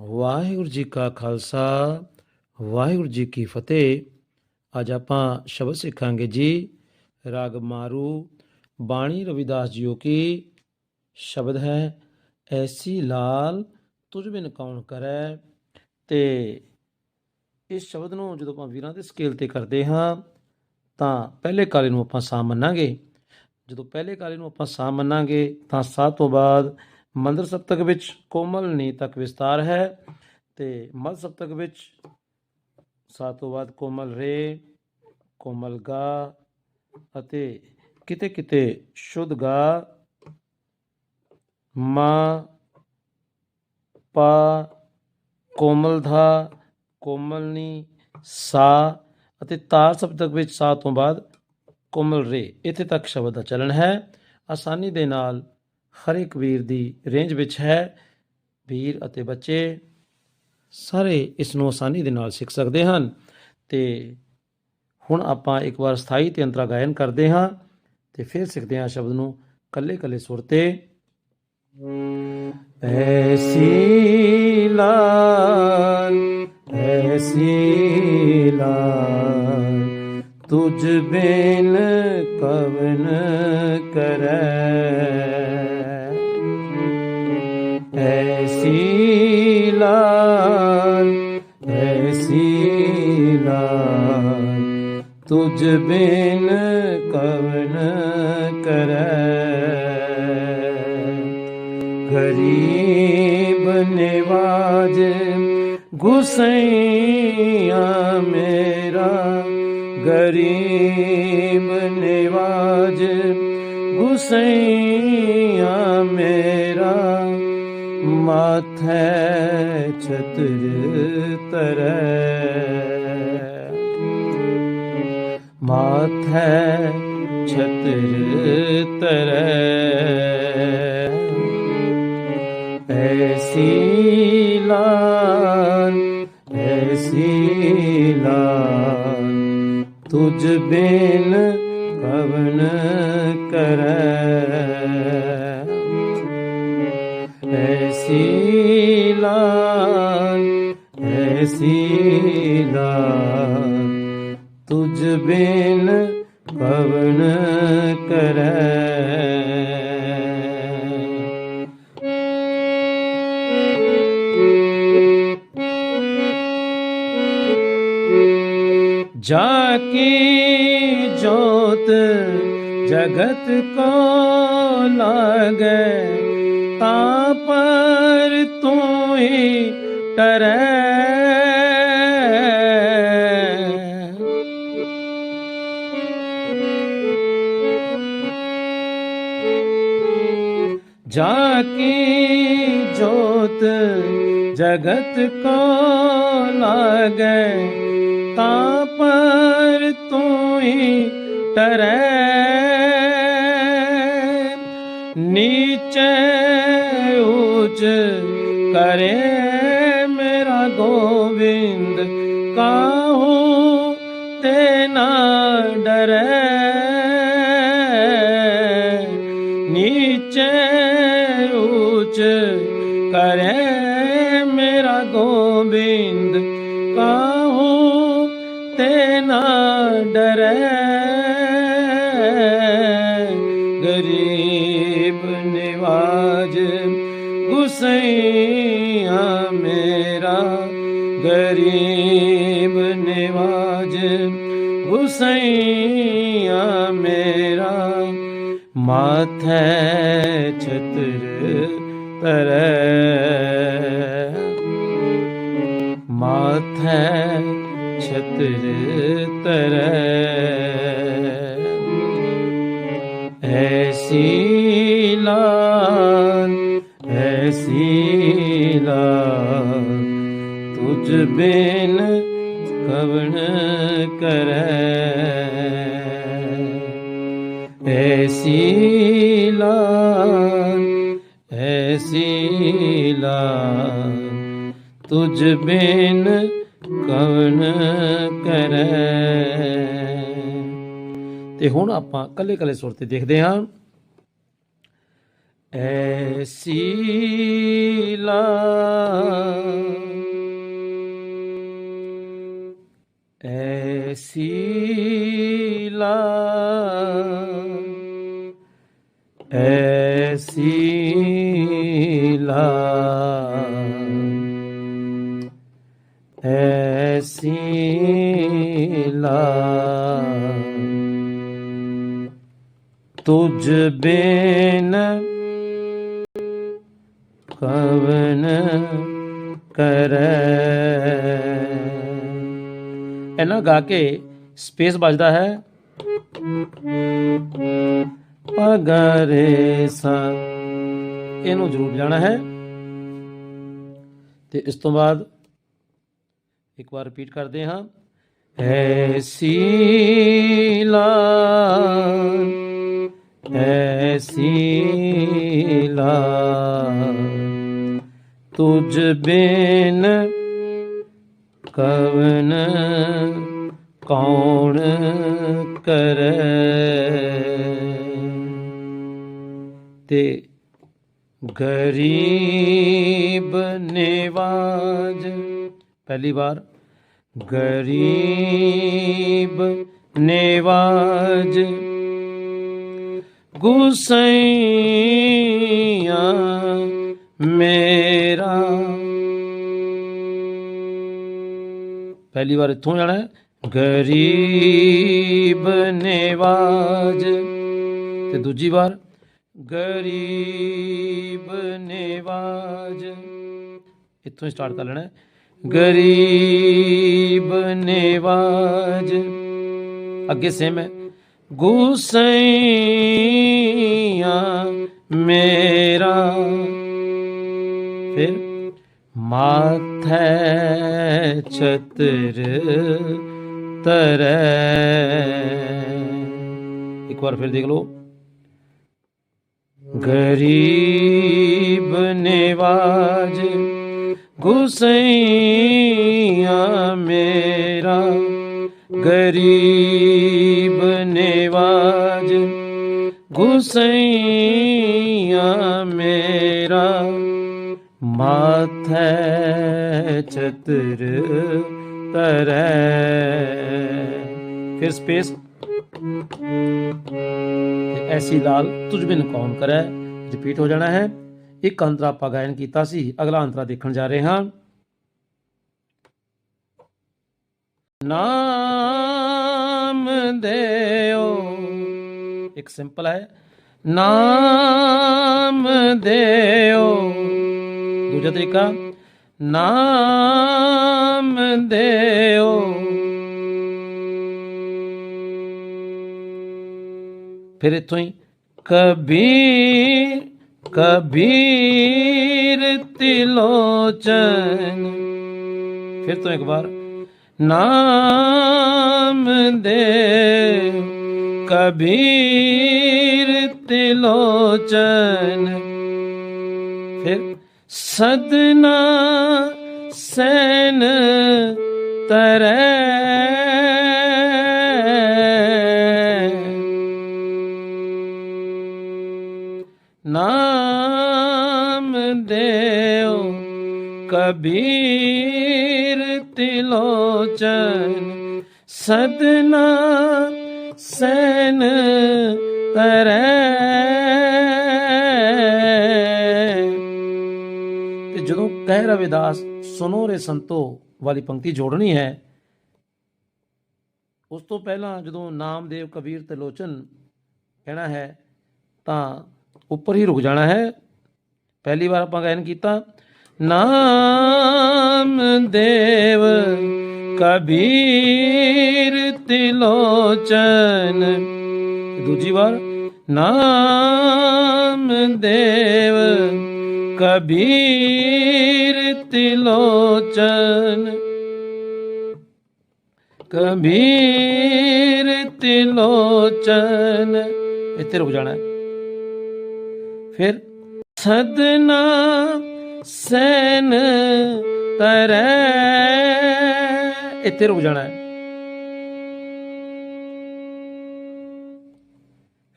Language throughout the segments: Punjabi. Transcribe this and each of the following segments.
ਵਾਹਿਗੁਰੂ ਜੀ ਕਾ ਖਾਲਸਾ, ਵਾਹਿਗੁਰੂ ਜੀ ਕੀ ਫਤਿਹ। ਅੱਜ ਆਪਾਂ ਸ਼ਬਦ ਸਿੱਖਾਂਗੇ ਜੀ, ਰਾਗ ਮਾਰੂ, ਬਾਣੀ ਰਵਿਦਾਸ ਜੀਓ ਕੀ ਸ਼ਬਦ ਹੈ, ਐਸੀ ਲਾਲ ਤੁਝ ਬਿਨ ਕੌਣ ਕਰੈ। ਤੇ ਇਸ ਸ਼ਬਦ ਨੂੰ ਜਦੋਂ ਆਪਾਂ ਵੀਰਾਂ ਦੇ ਸਕੇਲ ਤੇ ਕਰਦੇ ਹਾਂ, ਤਾਂ ਪਹਿਲੇ ਕਾਲੇ ਨੂੰ ਆਪਾਂ ਸਾ ਮੰਨਾਂਗੇ। ਜਦੋਂ ਪਹਿਲੇ ਕਾਲੇ ਨੂੰ ਆਪਾਂ ਸਾ ਮੰਨਾਂਗੇ, ਤਾਂ ਸਾ ਤੋਂ ਬਾਅਦ ਮੰਦਰ ਸਪਤਕ ਵਿੱਚ ਕੋਮਲ ਨੀ ਤੱਕ ਵਿਸਤਾਰ ਹੈ ਤੇ ਮਦ ਸਪਤਕ ਵਿੱਚ ਸਾ ਤੋਂ ਬਾਅਦ ਕੋਮਲ ਰੇ ਕੋਮਲ ਗਾ ਅਤੇ ਕਿਤੇ ਕਿਤੇ ਸ਼ੁੱਧ ਗਾ, ਮਾ, ਪਾ, ਕੋਮਲ ਧਾ ਕੋਮਲਨੀ ਸਾ ਅਤੇ ਤਾਰ ਸਪਤਕ ਵਿੱਚ ਸਾ ਤੋਂ ਬਾਅਦ ਕੋਮਲ ਰੇ ਇੱਥੇ ਤੱਕ ਸ਼ਬਦ ਦਾ ਚਲਣ ਹੈ। ਆਸਾਨੀ ਦੇ ਨਾਲ ਹਰੇਕ ਵੀਰ ਦੀ ਰੇਂਜ ਵਿੱਚ ਹੈ। ਵੀਰ ਅਤੇ ਬੱਚੇ ਸਾਰੇ ਇਸ ਨੂੰ ਆਸਾਨੀ ਦੇ ਨਾਲ ਸਿੱਖ ਸਕਦੇ ਹਨ। ਤੇ ਹੁਣ ਆਪਾਂ ਇੱਕ ਵਾਰ ਸਥਾਈ ਤੇ ਅੰਤਰਾ ਗਾਇਨ ਕਰਦੇ ਹਾਂ ਤੇ ਫਿਰ ਸਿੱਖਦੇ ਹਾਂ ਸ਼ਬਦ ਨੂੰ ਕੱਲੇ ਕੱਲੇ ਸੁਰ ਤੇ। ਐਸੀ ਲਾਲ ਐਸੀ ਲਾਲ ਤੁਝ ਬਿਨ ਕਵਨ ਲਾਲ ਤੁਝ ਬਿਨ ਕਵਨ ਕਰੈ। ਗਰੀਬ ਨਿਵਾਜ ਗੁਸਈਆ ਮੇਰਾ। ਗਰੀਬ ਨਿਵਾਜ ਗੁਸਈਆ ਮੇਰਾ। ਮਾਥੈ ਛਤਰ ਤਰੈ ਮਾਥੈ ਛਤਰ ਤਰੈ ਐਸੀ ਲਾਲ ਐਸੀ ਲਾਲ ਤੁਝ ਬਿਨ ਕਵਨ ਕਰੈ ਐਸੀ ਲਾਲ ਐਸੀ ਲਾਲ ਤੁਝ ਬਿਨ ਭਵਨ ਕਰੈ। ਜਾ ਕੀ ਜੋਤ ਜਗਤ ਕੋ ਲਾਗੇ, ਤਾ ਪਰ ਤੂੰ ਹੀ ਕਰੈ जाकी जोत जगत को लागे ता पर तू ही टरै नीचे ऊंच करे मेरा गोविंद काहू तेना डरै ਗਰੀਬ ਨਿਵਾਜ ਗੁਸਈਆ ਮੇਰਾ ਗਰੀਬ ਨਿਵਾਜ ਹੁਸੈਇਆ ਮੇਰਾ ਮਾਥੇ ਛਤਰ ਤਰੈ ਮਾਥੇ ਛਤਰ ਤਰੈ बिन कवन करे ऐसी लाल ऐसी लाल तुझ बिन ਕਵਨ ਕਰੈ ਤੇ ਹੁਣ ਆਪਾਂ ਕੱਲੇ ਕੱਲੇ ਸੁਰ ਤੇ ਦੇਖਦੇ ਹਾਂ ਐਸੀ ਲਾ ਐਸੀ ਲਾ ਐਸੀ ਤੁਝ ਬਿਨ ਕਵਨ ਕਰੈ ਇਹਨਾਂ ਗਾ ਕੇ ਸਪੇਸ ਵੱਜਦਾ ਹੈ। ਪਗਰੇ ਸਾ ਇਹਨੂੰ ਜ਼ਰੂਰ ਜਾਣਾ ਹੈ। ਤੇ ਇਸ ਤੋਂ ਬਾਅਦ ਇੱਕ ਵਾਰ ਰਿਪੀਟ ਕਰਦੇ ਹਾਂ। ਐਸੀ ਲਾ ਐਸੀ ਲਾ ਤੁਝ ਬਿਨ ਕਵਨ ਕੌਣ ਕਰੈ? ਤੇ ਗਰੀਬ ਨਿਵਾਜ ਪਹਿਲੀ ਵਾਰ ਗਰੀਬ ਨਿਵਾਜ ਗੁਸਈਆ ਮੈਂ ਪਹਿਲੀ ਵਾਰ ਇੱਥੋਂ ਜਾਣਾ ਹੈ। ਗਰੀਬ ਨਿਵਾਜ। ਤੇ ਦੂਜੀ ਵਾਰ, ਗਰੀਬ ਨਿਵਾਜ। ਇੱਥੋਂ ਹੀ ਸਟਾਰਟ ਕਰ ਲੈਣਾ ਹੈ। ਗਰੀਬ ਨਿਵਾਜ। ਅੱਗੇ ਸੇਮ ਹੈ। ਗੁਸਈਆ ਮੇਰਾ। ਫਿਰ ਮਾਥੈ ਛਤਰ ਤਰੈ ਇੱਕ ਵਾਰ ਫਿਰ ਦੇਖ ਲਓ ਗਰੀਬ ਨਿਵਾਜ ਗੁਸਈਆ ਮੇਰਾ ਗਰੀਬ ਨਿਵਾਜ ਗੁਸਈਆ ਮੇਰਾ ਮਾਥੈ ਛਤਰ ਤਰੈ ਫਿਰ ਸਪੇਸ ਤੇ ਐਸੀ ਲਾਲ ਤੁਝ ਬਿਨ ਕੌਣ ਕਰੈ ਰਿਪੀਟ ਹੋ ਜਾਣਾ ਹੈ ਇੱਕ ਅੰਤਰਾ ਆਪਾਂ ਗਾਇਨ ਕੀਤਾ ਸੀ ਅਗਲਾ ਅੰਤਰਾ ਦੇਖਣ ਜਾ ਰਹੇ ਹਾਂ ਨਾਮ ਦੇਓ ਇੱਕ ਸਿੰਪਲ ਹੈ ਨਾਮ ਦੇਓ ਦੂਜਾ ਤਰੀਕਾ ਨਾਮ ਦੇਓ। ਫਿਰ ਇੱਥੋਂ ਹੀ ਕਬੀਰ ਕਬੀਰ ਤਿਲੋਚਨ। ਫਿਰ ਤੋਂ ਇੱਕ ਵਾਰ ਨਾਮ ਦੇ ਕਬੀਰ ਤਿਲੋਚਨ। ਫਿਰ ਸਦਨਾ ਸੈਨ ਤਰੈ। ਨਾਮ ਦੇਉ ਕਬੀਰ ਤਿਲੋਚਨ। ਸਦਨਾ ਸੈਨ ਤਰੈ। ਕਹਿ ਰਵਿਦਾਸ ਸੁਨੋ ਰੇ ਸੰਤੋ ਵਾਲੀ ਪੰਕਤੀ ਜੋੜਨੀ ਹੈ। ਉਸ ਤੋਂ ਪਹਿਲਾਂ ਜਦੋਂ ਨਾਮਦੇਵ ਕਬੀਰ ਤਿਲੋਚਨ ਕਹਿਣਾ ਹੈ, ਤਾਂ ਉੱਪਰ ਹੀ ਰੁਕ ਜਾਣਾ ਹੈ। ਪਹਿਲੀ ਵਾਰ ਆਪਾਂ ਗਾਇਨ ਕੀਤਾ ਨਾਮ ਦੇਵ ਕਬੀਰ ਤਿਲੋਚਨ ਦੂਜੀ ਵਾਰ ਨਾਮ ਦੇਵ ਕਬੀਰ ਤਿਲੋਚਨ। ਕਬੀਰ ਤਿਲੋਚਨ। ਇੱਥੇ ਰੁਕ ਜਾਣਾ। ਫਿਰ ਸਦਨਾ ਸੈਨ ਤਰੈ। ਇੱਥੇ ਰੁਕ ਜਾਣਾ। ਹੈ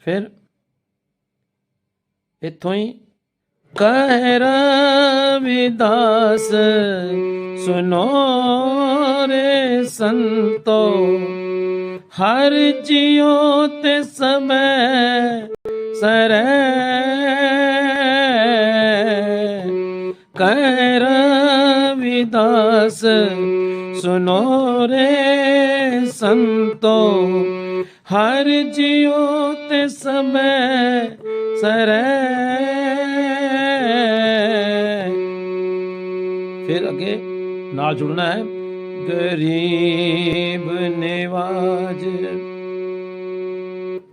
ਫਿਰ ਇੱਥੋਂ ਹੀ ਕਹਿ ਰਵਿਦਾਸ ਸੁਨੋ ਰੇ ਸੰਤੋ, ਹਰ ਜਿਉ ਤੇ ਸਮੈ ਸਰੈ। ਕਹਿ ਰਵਿਦਾਸ ਸੁਨੋ ਰੇ ਸੰਤੋ, ਹਰ ਜਿਉ ਤੇ ਸਮੈ ਸਰੈ। ਫਿਰ ਅੱਗੇ ਨਾਲ ਜੁੜਨਾ ਹੈ। ਗਰੀਬ ਨਿਵਾਜ,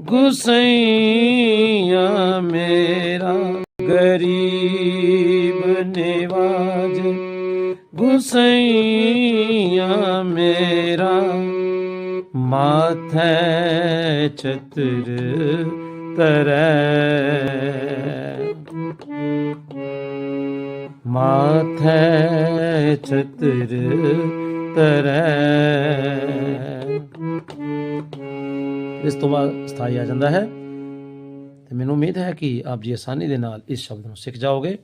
ਗੁਸਈਆ ਮੇਰਾ। ਗਰੀਬ ਨਿਵਾਜ, ਗੁਸਈਆ ਮੇਰਾ। ਮਾਥੈ ਛਤਰ ਤਰੈ। ਮਾਥੈ ਛਤਰ ਤਰੈ। ਇਸ ਤੋਂ ਬਾਅਦ ਸਥਾਈ ਆ ਜਾਂਦਾ ਹੈ। ਤੇ ਮੈਨੂੰ ਉਮੀਦ ਹੈ ਕਿ ਆਪ ਜੀ ਆਸਾਨੀ ਦੇ ਨਾਲ ਇਸ ਸ਼ਬਦ ਨੂੰ ਸਿੱਖ ਜਾਓਗੇ।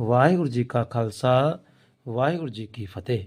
ਵਾਹਿਗੁਰੂ ਜੀ ਕਾ ਖਾਲਸਾ, ਵਾਹਿਗੁਰੂ ਜੀ ਕੀ ਫਤਿਹ।